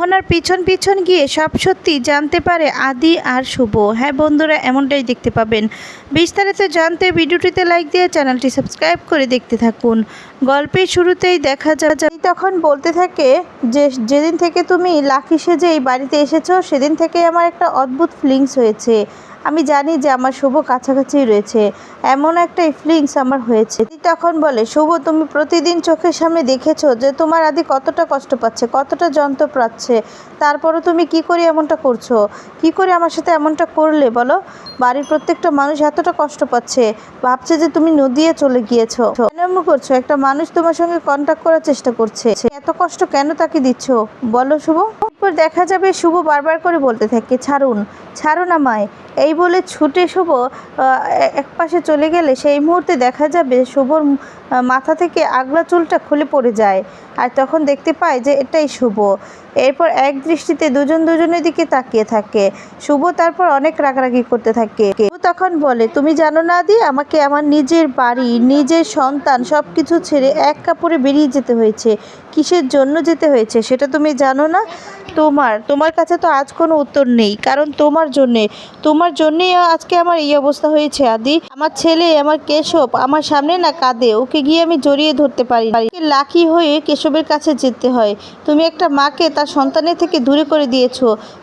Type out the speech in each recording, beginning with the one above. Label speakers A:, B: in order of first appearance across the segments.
A: মোহনার পিছন পিছন গিয়ে সব সত্যি জানতে পারে আদি আর শুভ। হ্যাঁ বন্ধুরা, এমনটাই দেখতে পাবেন। বিস্তারিত জানতে ভিডিওটিতে লাইক দিয়ে চ্যানেলটি সাবস্ক্রাইব করে দেখতে থাকুন। গল্পের শুরুতেই দেখা যায় তখন বলতে থাকে যে, যেদিন থেকে তুমি লাকি সেজে এই বাড়িতে এসেছ, সেদিন থেকে আমার একটা অদ্ভুত ফিলিংস হয়েছে। আমি জানি যে আমার শুভ কাছাকাছি রয়েছে। এমন একটা ফিলিংস আমার হয়েছে। তখন বলে, শুভ, তুমি প্রতিদিন চোখের সামনে দেখেছ যে তোমার আদি কতটা কষ্ট পাচ্ছে, কতটা যন্ত্র পাচ্ছে, তারপরও তুমি কি করে এমনটা করছ? কি করে আমার সাথে এমনটা করলে বলো? বাড়ির প্রত্যেকটা মানুষ এতটা কষ্ট পাচ্ছে, ভাবছে যে তুমি নদিয়ে চলে গিয়েছো। কেন করছ, একটা মানুষ তোমার সঙ্গে কন্ট্যাক্ট করার চেষ্টা করছে। এত কষ্ট কেন তাকে দিচ্ছ? বলো শুভ। দেখা যাবে শুভ বারবার করে বলতে থাকে, ছাড়ুন ছাড়ুন আমায় এই বলে ছুটে শুভ আহ, এক পাশে চলে গেলে সেই মুহূর্তে দেখা যাবে শুভর মাথা থেকে আগলা চুলটা খুলে পড়ে যায়। আর তখন দেখতে পায় যে এটাই শুভ। এরপর এক দৃষ্টিতে দুজন দুজনের দিকে তাকিয়ে থাকে। শুভ তারপর অনেক রাগারাগি করতে থাকে। তখন বলে তুমি জানো না দি আমাকে আমার নিজের বাড়ি নিজের সন্তান সব কিছু ছেড়ে এক কাপড়ে বেরিয়ে যেতে হয়েছে। কিসের জন্য যেতে হয়েছে সেটা তুমি জানো না? তোমার তোমার কাছে তো আজ কোনো উত্তর নেই। কারণ তোমার জন্যে তোমার জন্যেই আজকে আমার এই অবস্থা হয়েছে, আদি। আমার ছেলে, আমার কেশব, আমার সামনে না কাঁদে। ওকে গিয়ে আমি জড়িয়ে ধরতে পারি লাকি হয়ে কেশবের কাছে যেতে হয়। তুমি একটা মাকে তার সন্তানের থেকে দূরে করে দিয়েছ।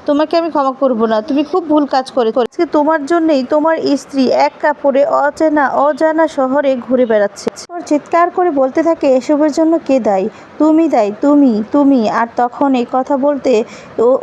A: তোমাকে আমি ক্ষমা করব না। তুমি খুব ভুল কাজ করে আজকে তোমার জন্যই তোমার স্ত্রী এক কাপড়ে অচেনা, অজানা শহরে ঘুরে বেড়াচ্ছে। ওর চিৎকার করে বলতে থাকে, এসবের জন্য কে দায়ী? তুমি দায়ী, তুমি তুমি। আর তখন এই কথা বলতে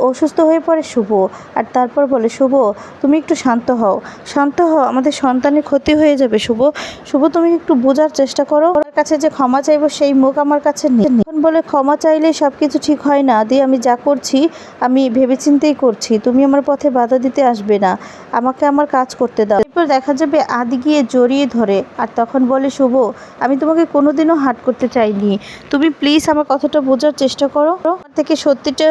A: অসুস্থ হয়ে পড়ে শুভ। আর তারপর বলে, শুভ, তুমি একটু শান্ত হও। শান্ত হও, আমাদের সন্তানের ক্ষতি হয়ে যাবে, শুভ। শুভ, তুমি একটু বোঝার চেষ্টা করো। কাছে যে ক্ষমা চাইব, সেই মুখ আমার কাছে নেই। এখন বলে ক্ষমা চাইলে সব কিছু ঠিক হয় না। দিয়ে আমি যা করছি, আমি ভেবেচিন্তেই করছি। তুমি আমার পথে বাধা দিতে আসবে না। আমাকে আমার কাজ করতে দাও। এরপর দেখা যাবে আদি গিয়ে জড়িয়ে ধরে। আর তখন বলে, শুভ, আমি তোমাকে কোনোদিনও হাট করতে চাইনি। তুমি প্লিজ আমার কথাটা বোঝার চেষ্টা করো। থেকে সত্যিটা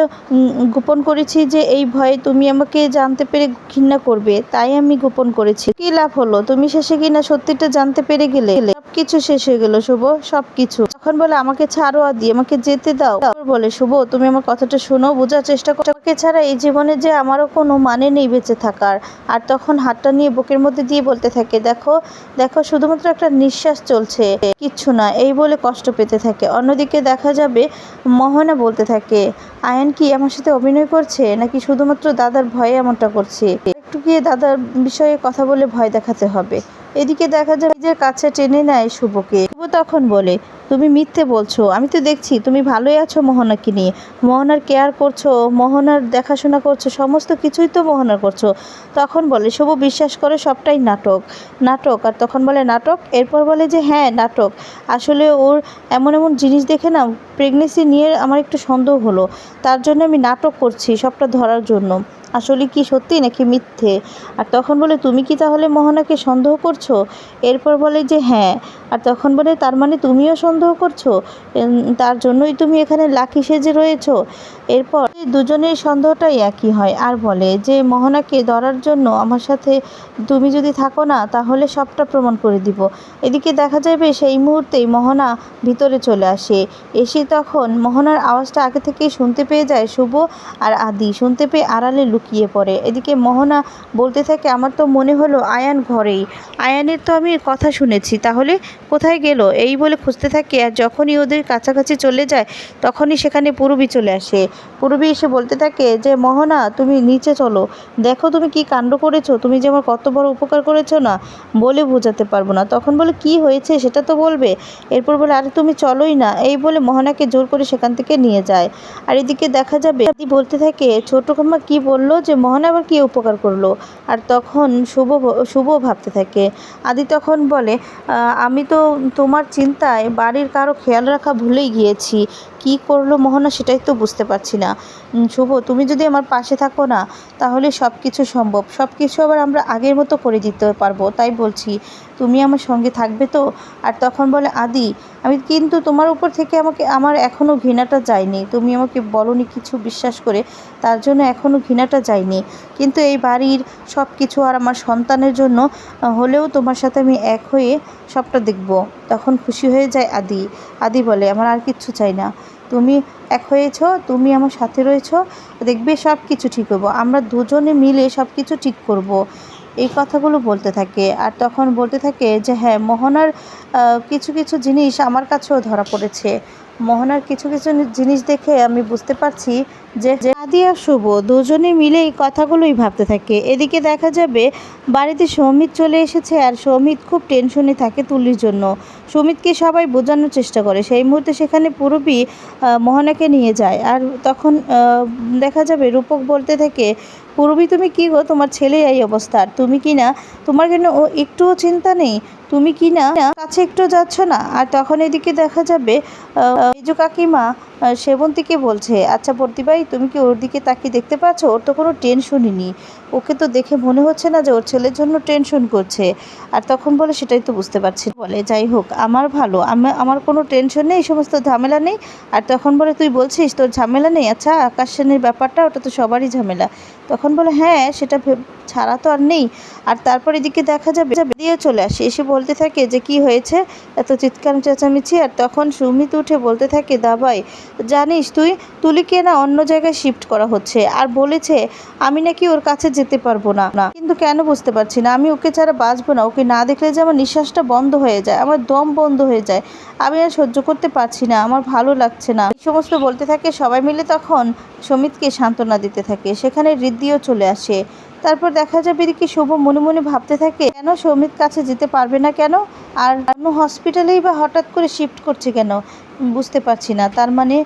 A: গোপন করেছি যে এই ভয়ে তুমি আমাকে জানতে পেরে ঘৃণা করবে। তাই আমি গোপন করেছি। কি লাভ হলো? তুমি শেষে কিনা সত্যিটা জানতে পেরে গেলে? সবকিছু শেষ হয়ে গেল, শুভ, সবকিছু। তখন বলে, আমাকে ছাড়ো আদি, আমাকে যেতে দাও। বলে, শুভ, তুমি আমার কথাটা শোনো, বোঝার চেষ্টা করো। আমাকে ছাড়া এই জীবনে যে আমারও কোনো মানে নেই বেঁচে থাকার। আর তখন হাতটা নিয়ে বুকের মধ্যে দিয়ে বলতে থাকে, দেখো দেখো, শুধুমাত্র একটা নিঃশ্বাস চলছে, কিচ্ছু না। এই বলে কষ্ট পেতে থাকে। অন্যদিকে দেখা যাবে, মোহনা বলতে থাকে, আয়ন কি আমার সাথে অভিনয় করছে? নাকি শুধুমাত্র দাদার ভয়ে এমনটা করছে? একটু গিয়ে দাদার বিষয়ে কথা বলে ভয় দেখাতে হবে। এদিকে দেখা যায় নিজের কাছে টেনে নেয় শুভকে। শুভ তখন বলে, তুমি মিথ্যে বলছো, আমি তো দেখছি তুমি ভালোই আছো মোহনাকে নিয়ে। মোহনার কেয়ার করছ, মোহনার দেখাশোনা করছ, সমস্ত কিছুই তো মোহনার করছ। তখন বলে, শুভ বিশ্বাস করে সবটাই নাটক নাটক। আর তখন বলে, নাটক? এরপর বলে যে হ্যাঁ নাটক। আসলে ওর এমন এমন জিনিস দেখে না প্রেগনেন্সি নিয়ে আমার একটু সন্দেহ হলো। তার জন্য আমি নাটক করছি সবটা ধরার জন্য। আসলে কি সত্যি নাকি মিথ্যে? আর তখন বলে, তুমি কি তাহলে মোহনাকে সন্দেহ করছ? এরপর বলে যে হ্যাঁ। আর তখন বলে, তার মানে তুমিও সন্দেহ করছ? তার জন্যই তুমি এখানে লাকি সেজে রয়েছো? এরপর দুজনের সন্দেহটাই একই হয়। আর বলে যে, মোহনাকে ধরার জন্য আমার সাথে তুমি যদি থাকো না, তাহলে সবটা প্রমাণ করে দিব। এদিকে দেখা যাবে সেই মুহূর্তেই মোহনা ভিতরে চলে আসে। এসে তখন মোহনার আওয়াজটা আগে থেকেই শুনতে পেয়ে যায় শুভ আর আদি। শুনতে পেয়ে আড়ালে লুকিয়ে পড়ে। এদিকে মোহনা বলতে থাকে, আমার তো মনে হলো আয়ান ঘরেই। আয়ানের তো আমি কথা শুনেছি, তাহলে কোথায় গেল? এই বলে খুঁজতে থাকে আর যখনই ওদের কাছাকাছি চলে যায়, তখনই সেখানে পুরবি চলে আসে। পুরবি এসে বলতে থাকে যে, মোহনা, তুমি নিচে চলো। দেখো তুমি কি কাণ্ড করেছ? তুমি যে আমার কত বড় উপকার করেছ না, বলে বোঝাতে পারব না। তখন বলে, কি হয়েছে সেটা তো বলবে। এরপর বলে, আরে তুমি চলোই না। এই বলে মোহনাকে জোর করে সেখান থেকে নিয়ে যায়। আর এদিকে দেখা যাবে, বলতে থাকে ছোট কি বলল যে, মহান আবার কি উপকার করল? আর তখন শুভ শুভ ভাবতে থাকে। আদি তখন বলে আমি তো তোমার চিন্তায় বাড়ির কারও খেয়াল রাখা ভুলেই গিয়েছি। কি করল মোহনা সেটাই তো বুঝতে পারছি না। শুভ, তুমি যদি আমার পাশে থাকো না, তাহলে সব কিছু সম্ভব। সব কিছু আবার আমরা আগের মতো করে দিতে পারব, তাই বলছি। তুমি আমার সঙ্গে থাকবে তো? আর তখন বলে, আদি, আমি কিন্তু তোমার উপর থেকে আমাকে, আমার এখনও ঘৃণাটা যায়নি। তুমি আমাকে বলনি কিছু বিশ্বাস করে, তার জন্য এখনও ঘৃণাটা যায়নি। কিন্তু এই বাড়ির সব কিছু আর আমার সন্তানের জন্য হলেও তোমার সাথে আমি এক হয়ে সবটা দেখব। তখন খুশি হয়ে যায় আদি। আদি বলে, আমার আর কিচ্ছু চাই না। তুমি এক হয়েছ, তুমি আমার সাথে রয়েছ, দেখবে সব কিছু ঠিক হব। আমরা দুজনে মিলে সব কিছু ঠিক করব। এই কথাগুলো বলতে থাকে। আর তখন বলতে থাকে যে হ্যাঁ মোহনার কিছু কিছু জিনিস আমার কাছেও ধরা পড়েছে। মোহনার কিছু কিছু জিনিস দেখে আমি বুঝতে পারছি যে আদি আর শুভ দুজনে মিলে এই কথাগুলোই ভাবতে থাকে। এদিকে দেখা যাবে বাড়িতে সৌমিত চলে এসেছে আর সৌমিত খুব টেনশনে থাকে তুলির জন্য। সৌমিতকে সবাই বোঝানোর চেষ্টা করে। সেই মুহূর্তে সেখানে আহ, মোহনাকে নিয়ে যায়। আর তখন দেখা যাবে রূপক বলতে থাকে পুরবী, তুমি কি গো? তোমার ছেলে এই অবস্থা। তুমি কি না? তোমার কেন ও একটুও চিন্তা নেই? তুমি কি না? কাছে একটু যাচ্ছ না? আর তখন এদিকে দেখা যাবে মেজু কাকিমা সেবন্তীকে বলছে আচ্ছা প্রতিভাই তুমি কি ওর দিকে তাকিয়ে দেখতে পাচ্ছ? ওর তো কোনো টেনশনই নেই। ওকে তো দেখে মনে হচ্ছে না যে ওর ছেলের জন্য টেনশন করছে। আর তখন বলে, সেটাই তো বুঝতে পারছি। বলে, যাই হোক, আমার ভালো। আমি, আমার কোনো টেনশন নেই, এই সমস্ত ঝামেলা নেই। আর তখন বলে, তুই বলছিস তোর ঝামেলা নেই? আচ্ছা আকাশ সেনের ব্যাপারটা, ওটা তো সবারই ঝামেলা। তখন বলে হ্যাঁ সেটা ছাড়া তো আর নেই। আর তারপর এদিকে দেখা যাবে দিয়ে চলে আসে। এসে বলতে থাকে যে, কি হয়েছে? এত চিৎকার, চেঁচামেচি। আর তখন সুমিত উঠে বলতে থাকে দাবাই জানিস তুই? তুলিকে না অন্য জায়গায় শিফট করা হচ্ছে। আর বলেছে, আমি নাকি ওর কাছে যেতে পারব না। না, কিন্তু কেন বুঝতে পারছি না। আমি ওকে ছাড়া বাঁচবো না। ওকে না দেখলে যে আমার নিঃশ্বাসটা বন্ধ হয়ে যায়, আমার দম বন্ধ হয়ে যায়। আমি আর সহ্য করতে পারছি না, আমার ভালো লাগছে না। এই সমস্ত বলতে থাকে সবাই মিলে তখন সমিতকে সান্ত্বনা দিতে থাকে। সেখানে ঋদ্ধিও চলে আসে। তারপর দেখা যাবে এদিকে শুভ মনে মনে ভাবতে থাকে, কেন সৌমিত কাছে যেতে পারবে না কেন? আর অন্য হসপিটালেই বা হঠাৎ করে শিফট করছে কেন? বুঝতে পারছি না। তার মানে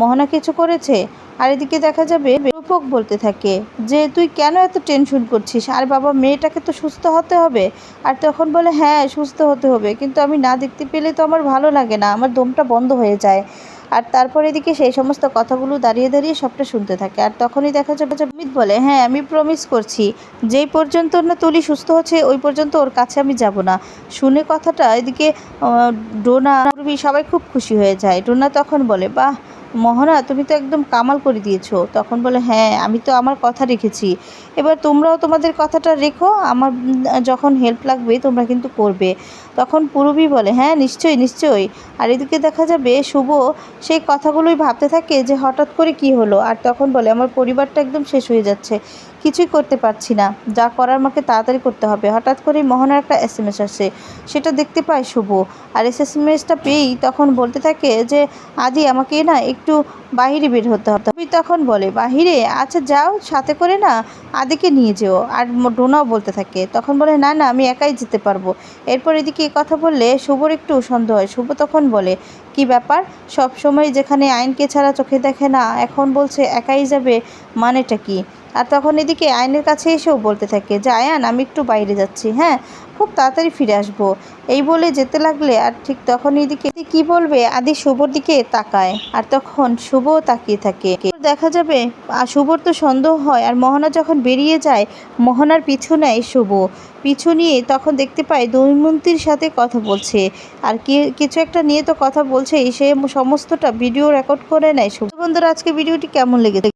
A: মোহনা কিছু করেছে। আর এদিকে দেখা যাবে রূপক বলতে থাকে যে, তুই কেন এত টেনশন করছিস? আর বাবা, মেয়েটাকে তো সুস্থ হতে হবে। আর তখন বলে হ্যাঁ সুস্থ হতে হবে। কিন্তু আমি না দেখতে পেলে তো আমার ভালো লাগে না। আমার দমটা বন্ধ হয়ে যায়। আর তারপর এদিকে সেই সমস্ত কথাগুলো দাঁড়িয়ে দাঁড়িয়ে সবটা শুনতে থাকে। আর তখনই দেখা যাবে যে অমিত বলে হ্যাঁ আমি প্রমিস করছি। যেই পর্যন্ত না তুলি সুস্থ হচ্ছে, ওই পর্যন্ত ওর কাছে আমি যাব না। শুনে কথাটা এদিকে ডোনা পূর্বী সবাই খুব খুশি হয়ে যায়। ডোনা তখন বলে, বাহ, মোহনা, তুমি তো একদম কামাল করে দিয়েছ। তখন বলে হ্যাঁ আমি তো আমার কথা রেখেছি। এবার তোমরাও তোমাদের কথাটা রেখো, আমার যখন হেল্প লাগবে তোমরা কিন্তু করবে। তখন পূরবী বলে হ্যাঁ নিশ্চয়ই নিশ্চয়ই। আর এদিকে দেখা যাবে, শুভ, সেই কথাগুলোই ভাবতে থাকে যে হঠাৎ করে কি হলো। আর তখন বলে, আমার পরিবারটা একদম শেষ হয়ে যাচ্ছে। কিছুই করতে পারছি না। যা করার আমাকে তাড়াতাড়ি করতে হবে। হঠাৎ করে মোহনার একটা এস এম এস আসে। সেটা দেখতে পায় শুভ। আর এস এস এম এসটা পেয়েই তখন বলতে থাকে যে, আদি, আমাকে না একটু বাহিরে বের হতে হবে। তুমি তখন বলে, বাহিরে? আচ্ছা যাও, সাথে করে না, আদিকে নিয়ে যেও। আর ডোনাও বলতে থাকে। তখন বলে, না না, আমি একাই যেতে পারব। এরপর এদিকে এই কথা বললে শুভর একটু সন্দেহ হয়। শুভ তখন বলে, কি ব্যাপার? সব সময় যেখানে আইনকে ছাড়া চোখে দেখে না, এখন বলছে একাই যাবে মানেটা কি? আর তখন এদিকে আয়নের কাছে এসেও বলতে থাকে, যে আয়ান, আমি একটু বাইরে যাচ্ছি। হ্যাঁ খুব তাড়াতাড়ি ফিরে আসব। এই বলে যেতে লাগলে আর ঠিক তখন এদিকে কি বলবে? আদি শুভর দিকে তাকায় আর তখন শুভও তাকিয়ে থাকে। দেখা যাবে আর শুভর তো সন্দেহ হয় আর মোহনা যখন বেরিয়ে যায়, মোহনার পিছু নেয় শুভ। পিছু নিয়ে তখন দেখতে পায় দৈমন্তীর সাথে কথা বলছে। আর কি, কিছু একটা নিয়ে তো কথা বলছেই, সে সমস্তটা ভিডিও রেকর্ড করে নেয় শুভ। বন্ধুরা আজকে ভিডিওটি কেমন লেগেছে?